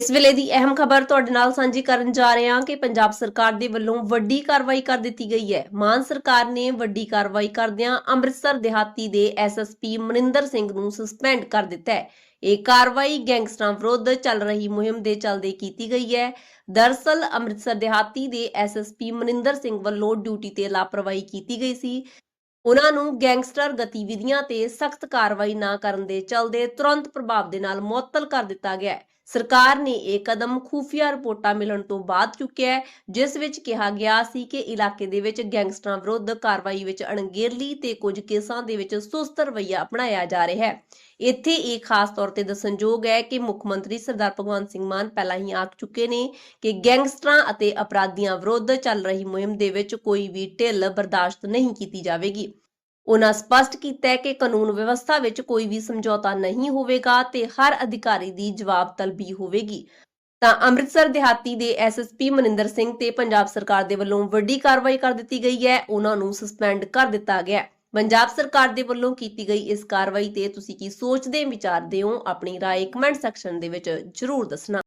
ਇਸ ਵੇਲੇ ਦੀ ਅਹਿਮ ਖਬਰ ਤੁਹਾਡੇ ਨਾਲ ਸਾਂਝੀ ਕਰਨ ਜਾ ਰਹੇ ਹਾਂ ਕਿ ਪੰਜਾਬ ਸਰਕਾਰ ਦੇ ਵੱਲੋਂ ਵੱਡੀ ਕਾਰਵਾਈ ਕਰ ਦਿੱਤੀ ਗਈ ਹੈ। ਮਾਨ ਸਰਕਾਰ ਨੇ ਵੱਡੀ ਕਾਰਵਾਈ ਕਰਦਿਆਂ ਅੰਮ੍ਰਿਤਸਰ ਦਿਹਾਤੀ ਦੇ ਐਸਐਸਪੀ ਮਨਿੰਦਰ ਸਿੰਘ ਨੂੰ ਸਸਪੈਂਡ ਕਰ ਦਿੱਤਾ ਹੈ। ਇਹ ਕਾਰਵਾਈ ਗੈਂਗਸਟਰਾਂ ਵਿਰੁੱਧ ਚੱਲ ਰਹੀ ਮੁਹਿੰਮ ਦੇ ਚੱਲਦੇ ਕੀਤੀ ਗਈ ਹੈ। ਦਰਸਲ ਅੰਮ੍ਰਿਤਸਰ ਦਿਹਾਤੀ ਦੇ ਐਸਐਸਪੀ ਮਨਿੰਦਰ ਸਿੰਘ ਵੱਲੋਂ ਡਿਊਟੀ ਤੇ ਲਾਪਰਵਾਹੀ ਕੀਤੀ ਗਈ ਸੀ। ਉਹਨਾਂ ਨੂੰ ਗੈਂਗਸਟਰ ਗਤੀਵਿਧੀਆਂ ਤੇ ਸਖਤ ਕਾਰਵਾਈ ਨਾ ਕਰਨ ਦੇ ਚਲਦੇ ਤੁਰੰਤ ਪ੍ਰਭਾਵ ਦੇ ਨਾਲ ਮੁਅੱਤਲ ਕਰ ਦਿੱਤਾ ਗਿਆ ਹੈ। ਸਰਕਾਰ ਨੇ ਇਹ ਕਦਮ ਖੂਫੀਆ ਰਿਪੋਰਟਾਂ ਮਿਲਣ ਤੋਂ ਬਾਅਦ ਚੁੱਕਿਆ ਹੈ, ਜਿਸ ਵਿੱਚ ਕਿਹਾ ਗਿਆ ਸੀ ਕਿ ਇਲਾਕੇ ਦੇ ਵਿੱਚ ਗੈਂਗਸਟਰਾਂ ਵਿਰੁੱਧ ਕਾਰਵਾਈ ਵਿੱਚ ਅਣਗਹਿਲੀ ਤੇ ਕੁਝ ਕੇਸਾਂ ਦੇ ਵਿੱਚ ਸੁਸਤ ਰਵੱਈਆ ਅਪਣਾਇਆ ਜਾ ਰਿਹਾ ਹੈ। ਇੱਥੇ ਇਹ ਖਾਸ ਤੌਰ ਤੇ ਦੱਸਣਯੋਗ ਹੈ ਕਿ ਮੁੱਖ ਮੰਤਰੀ ਸਰਦਾਰ ਭਗਵੰਤ ਸਿੰਘ ਮਾਨ ਪਹਿਲਾਂ ਹੀ ਆਖ ਚੁੱਕੇ ਨੇ ਕਿ ਗੈਂਗਸਟਰਾਂ ਅਤੇ ਅਪਰਾਧੀਆਂ ਵਿਰੁੱਧ ਚੱਲ ਰਹੀ ਮੁਹਿੰਮ ਦੇ ਵਿੱਚ ਕੋਈ ਵੀ ਢਿੱਲ ਬਰਦਾਸ਼ਤ ਨਹੀਂ ਕੀਤੀ ਜਾਵੇਗੀ। ਉਹਨਾਂ ਸਪਸ਼ਟ ਕੀਤਾ ਹੈ ਕਿ ਕਾਨੂੰਨ ਵਿਵਸਥਾ ਵਿੱਚ ਕੋਈ ਵੀ ਸਮਝੌਤਾ ਨਹੀਂ ਹੋਵੇਗਾ ਤੇ ਹਰ ਅਧਿਕਾਰੀ ਦੀ ਜਵਾਬ ਤਲਬੀ ਹੋਵੇਗੀ ਤਾਂ ਅੰਮ੍ਰਿਤਸਰ ਦਿਹਾਤੀ ਦੇ ਐਸਐਸਪੀ ਮਨਿੰਦਰ ਸਿੰਘ ਤੇ ਪੰਜਾਬ ਸਰਕਾਰ ਦੇ ਵੱਲੋਂ ਵੱਡੀ ਕਾਰਵਾਈ ਕਰ ਦਿੱਤੀ ਗਈ ਹੈ ਉਹਨਾਂ ਨੂੰ ਸਸਪੈਂਡ ਕਰ ਦਿੱਤਾ ਗਿਆ ਹੈ ਪੰਜਾਬ ਸਰਕਾਰ ਦੇ ਵੱਲੋਂ ਕੀਤੀ ਗਈ ਇਸ ਕਾਰਵਾਈ ਤੇ ਤੁਸੀਂ ਕੀ ਸੋਚਦੇ ਵਿਚਾਰਦੇ ਹੋ ਆਪਣੀ رائے ਕਮੈਂਟ ਸੈਕਸ਼ਨ ਦੇ ਵਿੱਚ ਜਰੂਰ ਦੱਸਣਾ